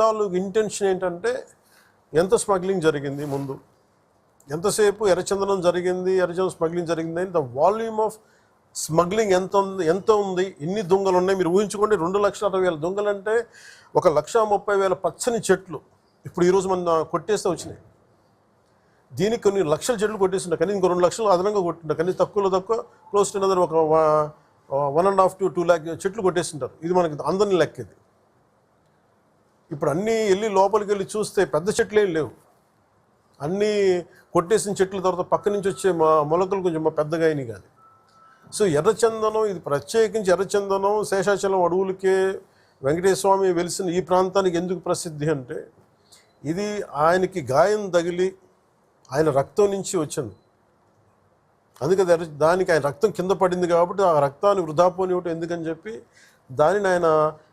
తాలూకు ఇంటెన్షన్ ఏంటంటే ఎంత స్మగ్లింగ్ జరిగింది ముందు? ఎంతసేపు ఎర్రచందనం జరిగింది ఎర్రచందనం స్మగ్లింగ్ జరిగింది అని ద వాల్యూమ్ ఆఫ్ స్మగ్లింగ్ ఎంత ఉంది ఎంత ఉంది ఎన్ని దొంగలు ఉన్నాయి? మీరు ఊహించుకోండి రెండు లక్షల అరవై వేల దొంగలు అంటే ఒక లక్ష ముప్పై వేల పచ్చని చెట్లు. ఇప్పుడు ఈరోజు మన కొట్టేస్తే వచ్చినాయి. దీనికి కొన్ని లక్షల చెట్లు కొట్టేసింటారు కానీ ఇంకో రెండు లక్షలు అదనంగా కొట్టిండే కానీ తక్కువలో తక్కువ క్లోజ్ టు అనదర్ ఒక one and half to two lakh చెట్లు కొట్టేసింటారు ఇది మనకి అందరిని లెక్క ఇది ఇప్పుడు అన్నీ వెళ్ళి లోపలికి వెళ్ళి చూస్తే పెద్ద చెట్లు ఏం లేవు. అన్నీ కొట్టేసిన చెట్ల తర్వాత పక్క నుంచి వచ్చే మా మొలకలు కొంచెం మా పెద్దగా అయినాయి కానీ సో ఎర్రచందనం ఇది ప్రత్యేకించి ఎర్రచందనం శేషాచలం అడవులకే వెంకటేశ్వర స్వామి వెలిసిన ఈ ప్రాంతానికి ఎందుకు ప్రసిద్ధి అంటే ఇది ఆయనకి గాయం తగిలి ఆయన రక్తం నుంచి వచ్చింది. అందుకే ఎర్ర- దానికి ఆయన రక్తం కింద పడింది కాబట్టి ఆ రక్తాన్ని వృధా పోనివ్వటం ఎందుకని చెప్పి దానిని ఆయన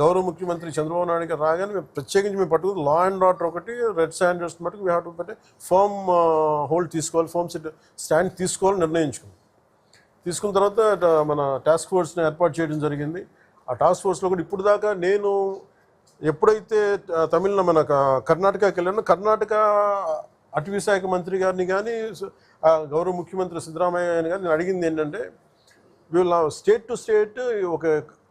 గౌరవ ముఖ్యమంత్రి చంద్రబాబు నాయుడు గారు రాగానే మేము ప్రత్యేకించి మేము పట్టుకుని లా అండ్ ఆర్డర్ ఒకటి రెడ్ స్టాండర్డ్స్ మటుకు వీ హ్యావ్ టు పెట్టి ఫామ్ హోల్డ్ తీసుకోవాలి ఫర్మ్ స్టాండ్ తీసుకోవాలని నిర్ణయించుకున్నాం. తీసుకున్న తర్వాత మన టాస్క్ ఫోర్స్ని ఏర్పాటు చేయడం జరిగింది. ఆ టాస్క్ ఫోర్స్లో కూడా ఇప్పుడు దాకా నేను ఎప్పుడైతే తమిళన మన కర్ణాటకకి వెళ్ళానో కర్ణాటక అటవీ శాఖ మంత్రి గారిని కానీ గౌరవ ముఖ్యమంత్రి సిద్ధరామయ్య గారిని కానీ నేను అడిగింది ఏంటంటే వీళ్ళ స్టేట్ టు స్టేట్ ఒక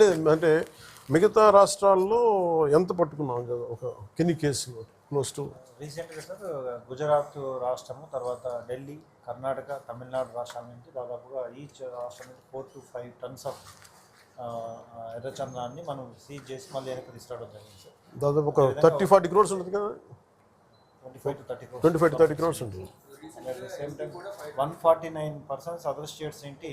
లేదు అంటే మిగతా రాష్ట్రాల్లో ఎంత పట్టుకున్నాం? కదా ఒక కెన్ని కేసులు క్లోజ్ టు రీసెంట్గా సార్ గుజరాత్ రాష్ట్రము తర్వాత ఢిల్లీ కర్ణాటక తమిళనాడు రాష్ట్రాల నుంచి దాదాపుగా ఈచ్ రాష్ట్రం నుంచి four to five tons of ఎర్రచందనాన్ని మనం సీజ్ చేసి మళ్ళీ వెనక్కి తీసుకురావడం జరిగింది సార్. దాదాపు ఒక థర్టీ ఫార్టీ క్రోర్స్ ఉంటుంది కదా? Twenty five to thirty twenty five thirty crores ఉంటుంది. Same time one forty nine persons other states ఏంటి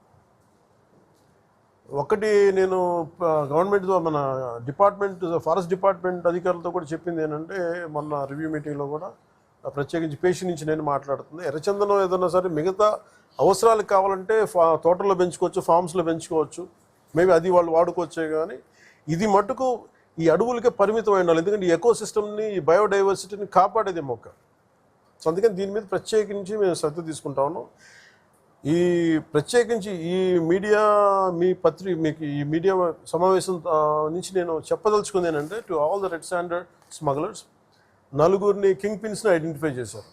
ఒకటి నేను గవర్నమెంట్ మన డిపార్ట్మెంట్ ఫారెస్ట్ డిపార్ట్మెంట్ అధికారులతో కూడా చెప్పింది ఏంటంటే మొన్న రివ్యూ మీటింగ్లో కూడా ప్రత్యేకించి పేషి నుంచి నేను మాట్లాడుతుంది. ఎర్రచందనం ఏదైనా సరే మిగతా అవసరాలకు కావాలంటే ఫా తోటల్లో పెంచుకోవచ్చు ఫామ్స్లో పెంచుకోవచ్చు. మేబీ అది వాళ్ళు వాడుకోవచ్చే కానీ ఇది మటుకు ఈ అడవులకే పరిమితం అయి ఎందుకంటే ఎకో సిస్టమ్ని ఈ బయోడైవర్సిటీని కాపాడేది మొక్క. సో అందుకని దీని మీద ప్రత్యేకించి మేము శ్రద్ధ తీసుకుంటా ఉన్నాం. ఈ ప్రత్యేకించి ఈ మీడియా మీ పత్రి మీకు ఈ మీడియా సమావేశం నుంచి నేను చెప్పదలుచుకుంది ఏంటంటే to all the red standard smugglers నలుగురిని కింగ్ పిన్స్ని ఐడెంటిఫై చేశారు.